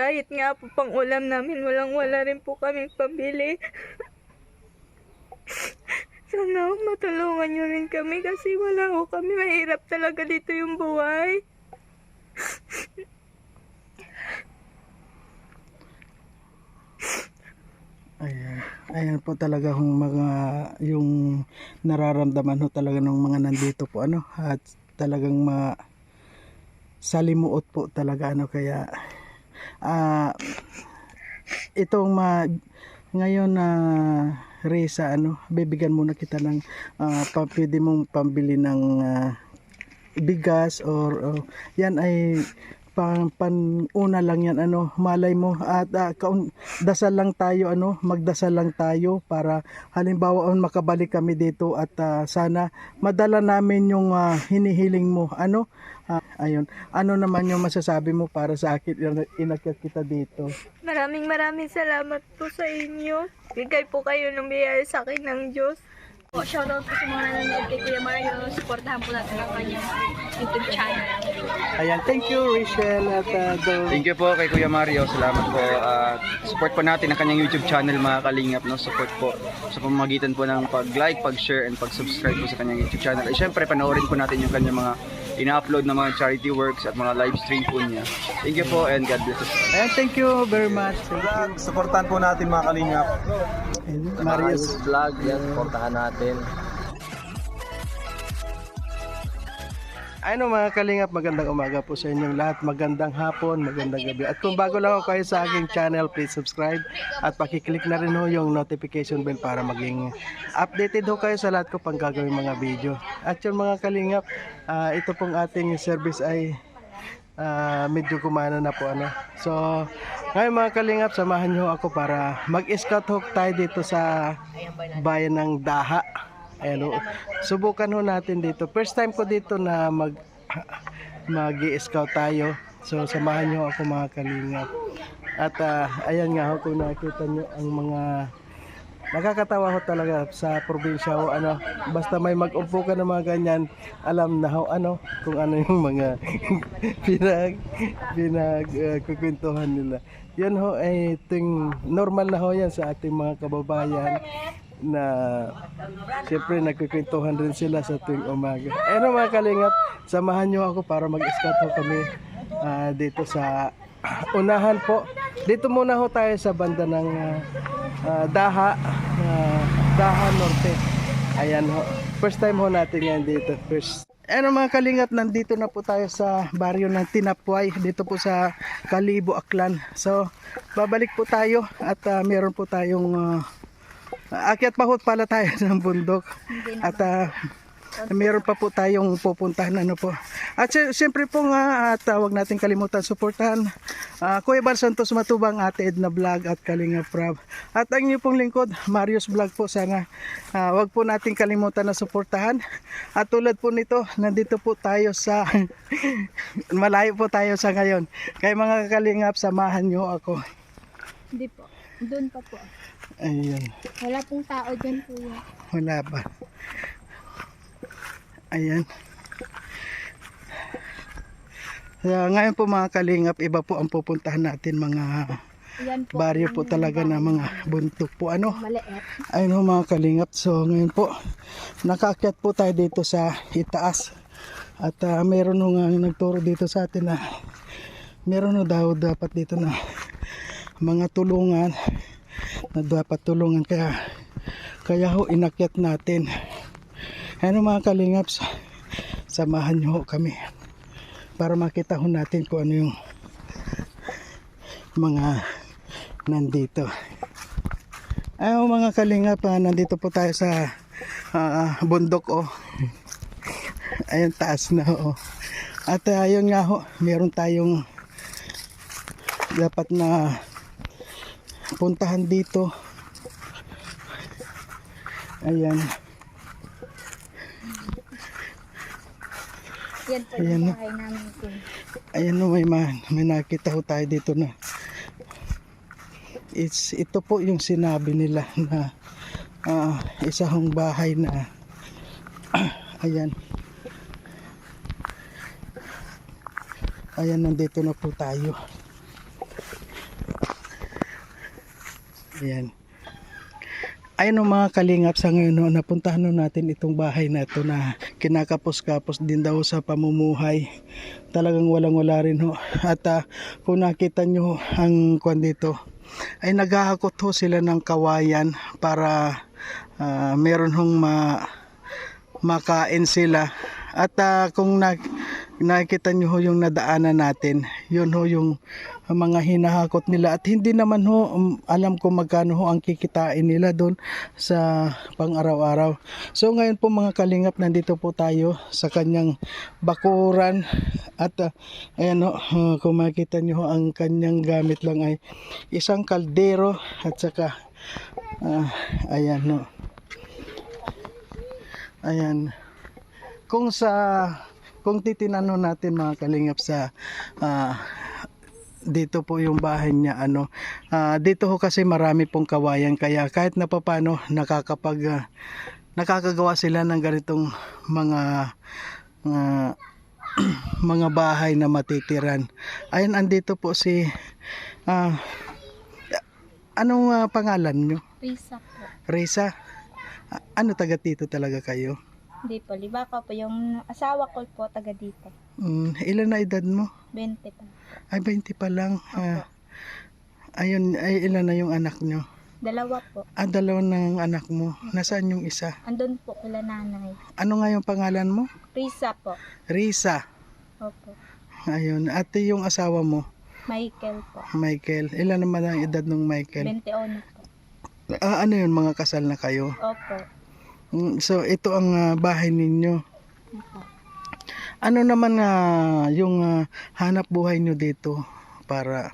kahit nga po pang ulam namin, walang wala rin po kami pambili. Sana matulungan nyo rin kami kasi wala ho kami. Mahirap talaga dito yung buhay. Ayan. Ayan po talaga yung mga yung nararamdaman ho talaga ng mga nandito po ano at talagang ma salimuot po talaga ano kaya ah itong ma ngayon na Reza ano bibigyan muna kita ng uh, pwede mong pambili ng ah, bigas or oh, yan ay pang panuna lang yan ano malay mo. At ah, kaun- dasal lang tayo ano magdasal lang tayo para halimbawa on makabalik kami dito at ah, sana madala namin yung ah, hinihiling mo ano ayun ano naman yung masasabi mo para sa akin Ina- inakyat kita dito Maraming maraming salamat po sa inyo. Bigay po kayo ng biyaya sa akin ng Diyos. Po, shoutout po sa mga nanonood kay Kuya Mario. Supportahan po natin ang kanyang YouTube channel. ayan thank you Rachel at ah, Dol. Thank you po kay Kuya Mario. Salamat po. At support po natin ang kanyang YouTube channel mga kalingap. No? Support po sa pamamagitan po ng pag-like, pag-share, and pag-subscribe po sa kanyang YouTube channel. At syempre, panoorin po natin yung kanyang mga ina-upload na mga charity works at mga live stream po niya. Thank you po and God bless us. ayan thank you very much thank you Supportan po natin mga kalingap. Ayun, Marius vlog, yan, supportahan natin. Ano mga kalingap, magandang umaga po sa inyong lahat. Magandang hapon, magandang gabi. At kung bago lang kayo sa aking channel, please subscribe at pakiclick na rin ho yung notification bell para maging updated ho kayo sa lahat ko pang gagawin mga video. At yung mga kalingap, ah, ito pong ating service ay ah, medyo kumana na po ano. So, ngayon mga kalingap, samahan nyo ako para mag-scout hook tayo dito sa bayan ng Daha. Ayan, ho. subukan ho natin dito. First time ko dito na mag mag-scout tayo. So, samahan nyo ako mga kalingap. At ah, ayan nga ho, kung nakita nyo ang mga nakakatawa ho talaga sa probinsya ho ano basta may mag-umpo ka ng mga ganyan alam na ho ano kung ano yung mga pinag pinag uh, kukwentuhan nila yan ho ay ting normal na ho yan sa ating mga kababayan na siyempre nagkukwentuhan rin sila sa tuwing umaga. Ano mga kalingap samahan nyo ako para mag-scout kami ah, dito sa unahan po. Dito muna ho tayo sa banda ng ah, ah, Daha ah, Daha Norte. Ayan ho. First time ho natin yan dito. First. Ano mga kalingap, nandito na po tayo sa baryo ng Tinapway, dito po sa Kalibo, Aklan. So, babalik po tayo at ah, meron po tayong ah, Akyat pa ho pala tayo ng bundok. At ah, meron pa po tayong pupuntahan ano po. At siyempre po nga at ah, wag natin kalimutan suportahan ah, Kuya Bal Santos Matubang, Ate Edna Vlog at Kalinga Prab. At ang inyo pong lingkod, Marius Vlog po sana. ah, wag po natin kalimutan na suportahan. At tulad po nito, nandito po tayo sa malayo po tayo sa ngayon. Kaya mga kalingap, samahan nyo ako. Hindi po. Doon pa po. Ayan. Wala pong tao dyan, Kuya. Wala ba? Ayan. Kaya ngayon po mga kalingap, iba po ang pupuntahan natin mga po. baryo po talaga na mga buntok po. Ano? Maliit. Ayun ho mga kalingap. So ngayon po, nakakyat po tayo dito sa itaas. At ah, meron nga nagturo dito sa atin na meron ho daw dapat dito na mga tulungan na dapat tulungan kaya kaya ho inakyat natin. Ano mga kalingap, sa- samahan nyo kami para makita ho natin kung ano yung mga nandito. Ayaw mga kalingap, ah, nandito po tayo sa ah, bundok oh. Ayun taas na oh. At ah, ayun nga ho, meron tayong dapat na puntahan dito. Ayan. Yan po Ayan yung bahay namin. Ayan no, may, ma- may nakita ho tayo dito na it's, ito po yung sinabi nila na ah, isa hong bahay na ayan ayan nandito na po tayo Ayan. Ayun ang mga kalingap sa ngayon, no, napuntahan na natin itong bahay na ito na kinakapos-kapos din daw sa pamumuhay. Talagang walang-wala rin ho. At ah, kung nakita nyo ang kwan dito, ay naghahakot ho sila ng kawayan para ah, meron hong ma, makain sila. At ah, kung na, nakikita nyo ho yung nadaanan natin, yun ho yung mga hinahakot nila at hindi naman ho um, alam ko magkano ho ang kikitain nila doon sa pang-araw-araw. So ngayon po mga kalingap nandito po tayo sa kanyang bakuran at uh, ayan ho uh, kung makita nyo ho ang kanyang gamit lang ay isang kaldero at saka ah, ayan ho. Ayan. Kung sa kung titinano natin mga kalingap sa ah, dito po yung bahay niya ano. Ah, dito ho kasi marami pong kawayan kaya kahit na papano nakakapag ah, nakakagawa sila ng ganitong mga ah, mga bahay na matitiran. Ayun andito po si ah, anong ah, pangalan nyo Risa po. Reza A- ano taga dito talaga kayo Hindi po, libaka po. Yung asawa ko po, taga dito. Mm, ilan na edad mo 20 pa. ay 20 pa lang Ah, ayun ay ilan na yung anak nyo Dalawa po. Ah, dalawa ng anak mo. Nasaan yung isa? Andun po kila nanay. Ano nga yung pangalan mo? Risa po. Risa. Opo. Ayun. At yung asawa mo, Michael po. Michael. Ilan naman ang edad ng Michael? 21 po. Ah, ano yun? Mga kasal na kayo? Opo. Mm, So, ito ang ah, bahay ninyo. Ano naman ah, yung ah, hanap buhay nyo dito para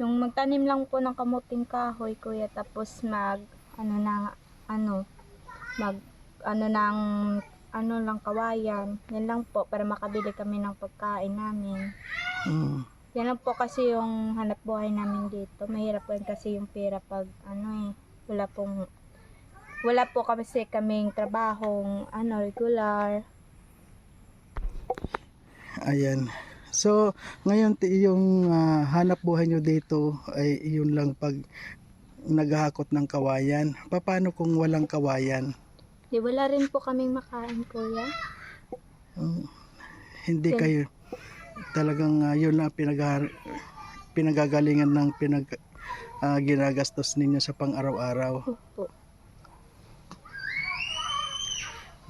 Yung magtanim lang po ng kamuting kahoy, kuya, tapos mag, ano na, ano, mag, ano ng, ano lang, kawayan. Yan lang po, para makabili kami ng pagkain namin. mm, Yan lang po kasi yung hanap buhay namin dito. Mahirap po kasi yung pera pag, ano eh, wala pong, wala po kasi kaming trabahong, ano, regular. ayan. So, ngayon yung ah, hanap buhay nyo dito ay yun lang pag naghahakot ng kawayan. Paano kung walang kawayan? Di wala rin po kaming makain, kuya. Mm, hindi Yan. kayo talagang ah, yun na pinag pinagagalingan ng pinag ah, ginagastos ninyo sa pang-araw-araw. Opo.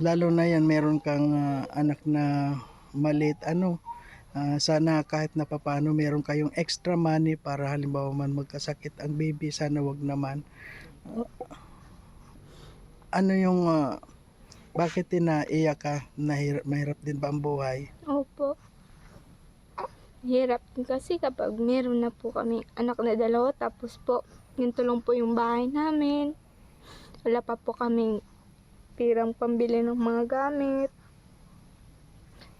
Lalo na yan meron kang ah, anak na maliit ano ah, sana kahit na papano meron kayong extra money para halimbawa man magkasakit ang baby sana wag naman. Ano yung ah, bakit tinaiyak ka? Nahirap, mahirap din ba ang buhay? Opo. Hirap kasi kapag meron na po kami anak na dalawa tapos po ganito lang po yung bahay namin. Wala pa po kaming pirang pambili ng mga gamit.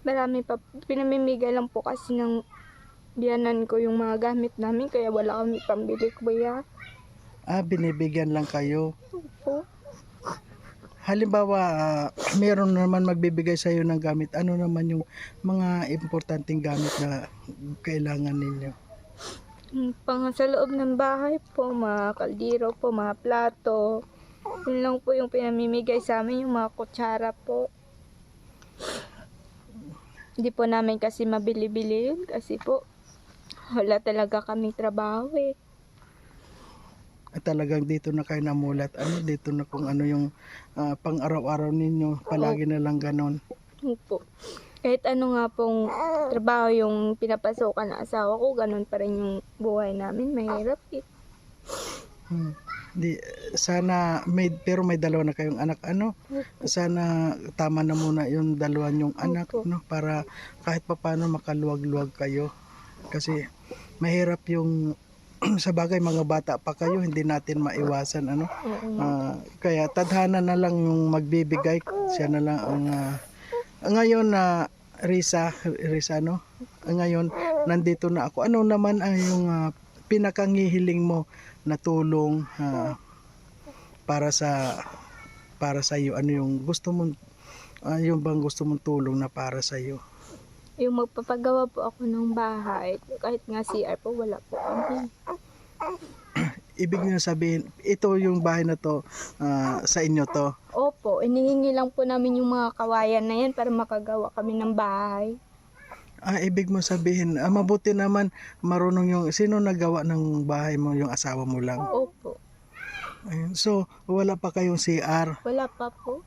Marami pa, pinamimigay lang po kasi ng biyanan ko yung mga gamit namin kaya wala kami pambili kuya. Ah, binibigyan lang kayo. Opo. Halimbawa, ah, meron naman magbibigay sa iyo ng gamit. Ano naman yung mga importanteng gamit na kailangan ninyo? Yung Pang sa loob ng bahay po, mga kaldero po, mga plato. Yun lang po yung pinamimigay sa amin, yung mga kutsara po. Hindi po namin kasi mabili-bili yun kasi po wala talaga kaming trabaho eh. At talagang dito na kayo namulat. Ano dito na kung ano yung ah, pang-araw-araw ninyo. Palagi na lang ganon. Yun po. Kahit ano nga pong trabaho yung pinapasokan ng asawa ko, ganun pa rin yung buhay namin. Mahirap eh. Hmm. Di, sana may pero may dalawa na kayong anak. Ano? Sana tama na muna yung dalawa yung anak no? Para kahit papaano makaluwag-luwag kayo. Kasi mahirap yung sa bagay mga bata pa kayo hindi natin maiwasan ano. Ah, kaya tadhana na lang yung magbibigay. Siya na lang ang ah, ngayon na Risa Risa no? Ngayon nandito na ako. Ano naman ang yung ah, pinakangihiling mo na tulong ah, para sa para sa iyo ano yung gusto mong ah, yung bang gusto mong tulong na para sa iyo Yung magpapagawa po ako ng bahay, kahit nga CR po, wala po kami. ibig niyo sabihin, ito yung bahay na to, ah, sa inyo to. Opo, inihingi lang po namin yung mga kawayan na yan para makagawa kami ng bahay. Ah, ibig mo sabihin, ah, mabuti naman marunong yung, sino nagawa ng bahay mo, yung asawa mo lang? Opo, Ayun. So, wala pa kayong CR. wala pa po.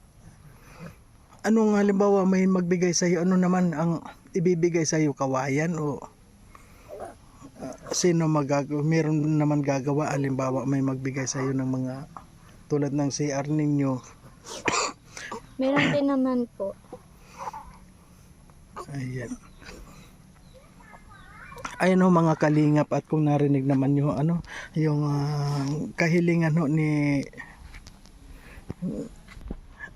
Anong halimbawa may magbigay sa iyo, ano naman ang ibibigay sa iyo, kawayan o ah, sino magagawa, meron naman gagawa, halimbawa may magbigay sa iyo ng mga tulad ng CR ninyo. Meron din naman po. Ayan. Ayun ho mga kalingap at kung narinig naman nyo ano yung ah, kahilingan ho ni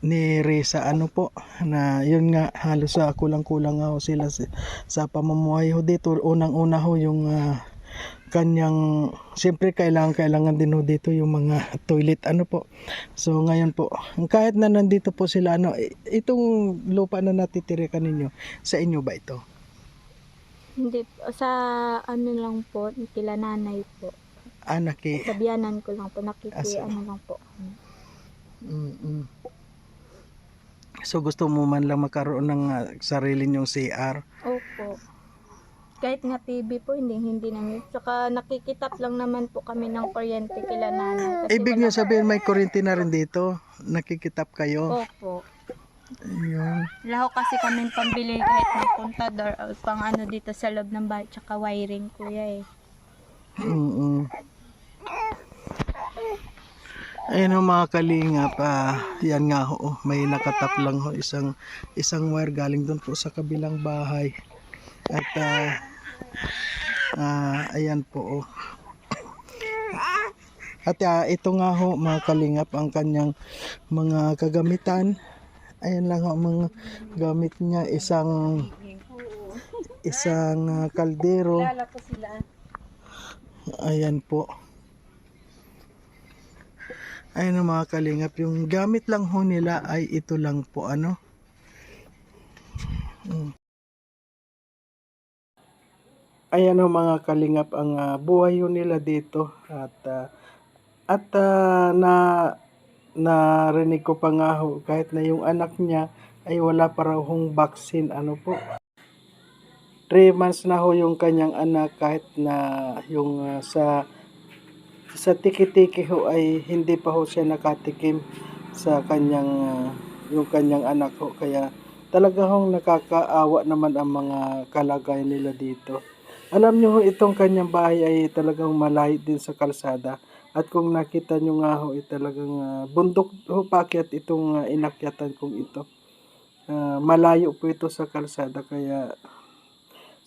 ni Reza ano po na yun nga halos sa kulang-kulang nga ho sila sa, sa pamumuhay ho dito unang-una ho yung ah, kanyang siyempre kailangan kailangan din ho dito yung mga toilet ano po. So ngayon po kahit na nandito po sila ano itong lupa na natitirikan ninyo sa inyo ba ito Hindi sa ano lang po, kila nanay po. anak eh Sa biyanan ko lang po, nakiki Asa? ano lang po. Mm-mm. so gusto mo man lang magkaroon ng ah, sarili nyong CR Opo. Kahit nga TV po, hindi, hindi namin. Tsaka nakikitap lang naman po kami ng kuryente kila nanay. Ibig nyo sabihin may kuryente na rin dito nakikitap kayo Opo. Ayun. Wala ko kasi kami pambili kahit ng kontador o pang ano dito sa loob ng bahay. Tsaka wiring kuya eh. Mm-mm. Ayun ho mga kalingap, ah, yan nga ho, oh, may nakatap lang ho isang isang wire galing doon po sa kabilang bahay. At ah, ah, ayan po oh. At ah, ito nga ho mga kalingap ang kanyang mga kagamitan. Ayan lang ho ang mga gamit niya isang isang ah, kaldero. Ayan po. Ayan ang mga kalingap. Yung gamit lang ho nila ay ito lang po ano. Mm. Ayan ang mga kalingap ang ah, buhay ho nila dito at ah, at ah, na narinig ko pa nga ho kahit na yung anak niya ay wala pa raw hong vaccine ano po? 3 months na ho yung kanyang anak kahit na yung ah, sa sa tiki-tiki ho ay hindi pa ho siya nakatikim sa kanyang ah, yung kanyang anak ho. Kaya talaga hong nakakaawa naman ang mga kalagayan nila dito. Alam niyo ho itong kanyang bahay ay talagang malayo din sa kalsada at kung nakita niyo nga ho ay talagang ah, bundok ho pakyat itong ah, inakyatan kong ito. Ah, malayo po ito sa kalsada kaya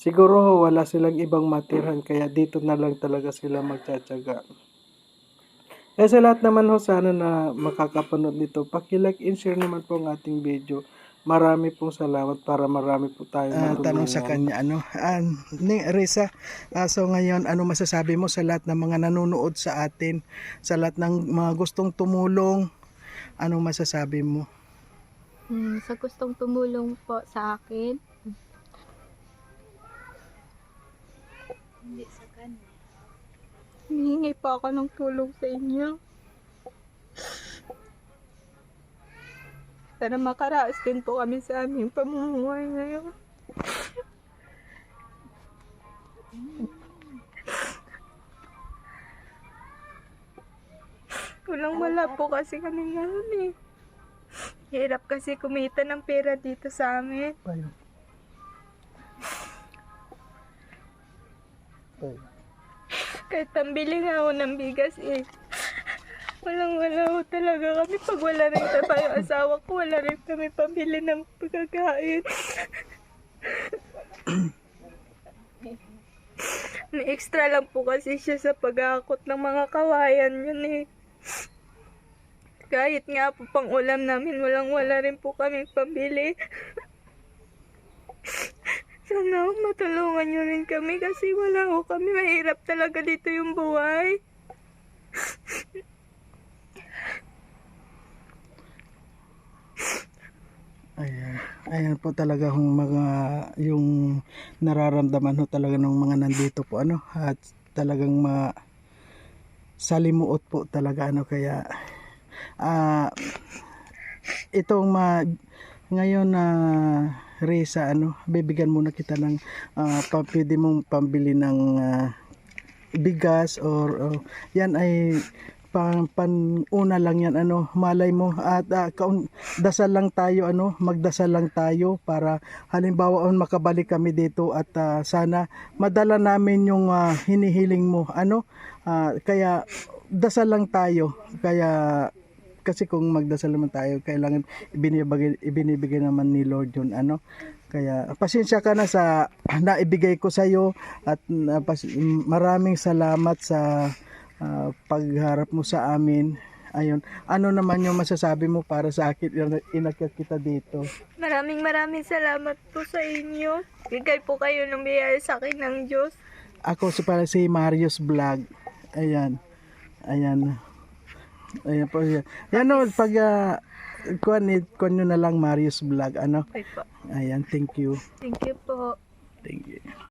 Siguro ho, wala silang ibang matirhan kaya dito na lang talaga sila magtsatsaga. Eh sa lahat naman ho sana na makakapanood nito, paki-like and share naman po ang ating video. Marami pong salamat para marami po tayo uh, tanong sa kanya ano? Ah, ni Risa ah, so ngayon ano masasabi mo sa lahat ng mga nanonood sa atin? Sa lahat ng mga gustong tumulong? Ano masasabi mo? Hmm, sa gustong tumulong po sa akin. Hihingi pa ako ng tulong sa inyo. Para makaraos din po kami sa aming pamumuhay ngayon. Walang wala po kasi kami ngayon eh. Hirap kasi kumita ng pera dito sa amin. Tayo. Tayo. Kahit pambili nga ako ng bigas eh. Walang wala ho talaga kami. Pag wala rin yung asawa ko, wala rin kami pambili ng pagkakain. May extra lang po kasi siya sa pag-aakot ng mga kawayan yun eh. Kahit nga po pang ulam namin, walang wala rin po kami pambili. Sana matulungan nyo rin kami kasi wala ho kami. Mahirap talaga dito yung buhay. Ayan. Po talaga yung mga yung nararamdaman ho talaga ng mga nandito po ano at talagang ma salimuot po talaga ano kaya ah itong ma ngayon na Reza ano bibigyan muna kita ng ah, pa, mong pambili ng ah, bigas or oh, yan ay pang panuna lang yan ano malay mo. At ah, kaun- dasal lang tayo ano magdasal lang tayo para halimbawa on makabalik kami dito at ah, sana madala namin yung ah, hinihiling mo ano. Ah, kaya dasal lang tayo. Kaya kasi kung magdasal naman tayo kailangan ibinibigay, ibinibigay naman ni Lord yun ano. Kaya pasensya ka na sa naibigay ko sa iyo at pas- maraming salamat sa ah, pagharap mo sa amin ayun. Ano naman yung masasabi mo para sa akin Ina- inakyat kita dito? Maraming maraming salamat po sa inyo. Bigay po kayo ng biyaya sa akin ng Diyos. ako si para si Marius Vlog. Ayan. Ayan. Ayan po yan yan o pag uh, kuan, kuan nyo na lang Marius Vlog ano? Ayan thank you. Thank you po. thank you